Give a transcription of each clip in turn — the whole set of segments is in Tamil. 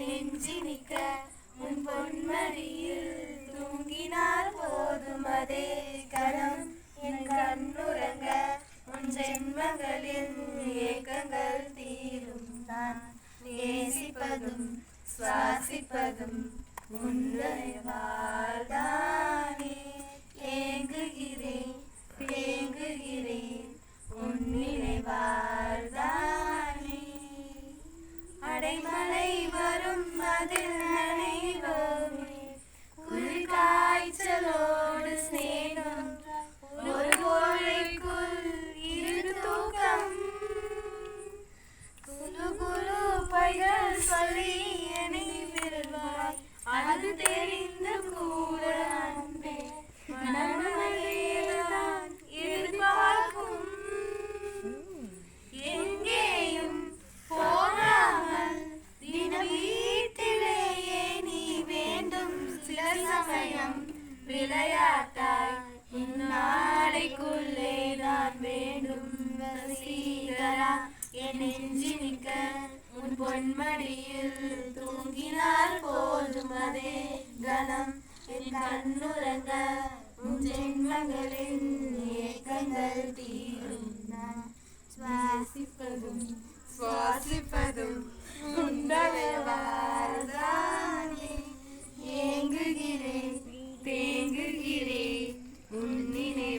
நெஞ்சி நிற்க உன் பொன்மடியில் தூங்கினால் போதுமதே கணம். என் கண்ணுறங்க உன் ஜென்மங்களின் நேசிப்பதும் சுவாசிப்பதும் உன்னை விளையாட்டாய் இந்நாடைக்குள்ளே நான் வேண்டும் வசீகரா என் நெஞ்சி நிற்க உன் பொன்மடியில் தூங்கினால் போதும் அதே கணம். என் கண்ணுறங்க உன் ஜென்மங்களின்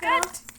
Cut.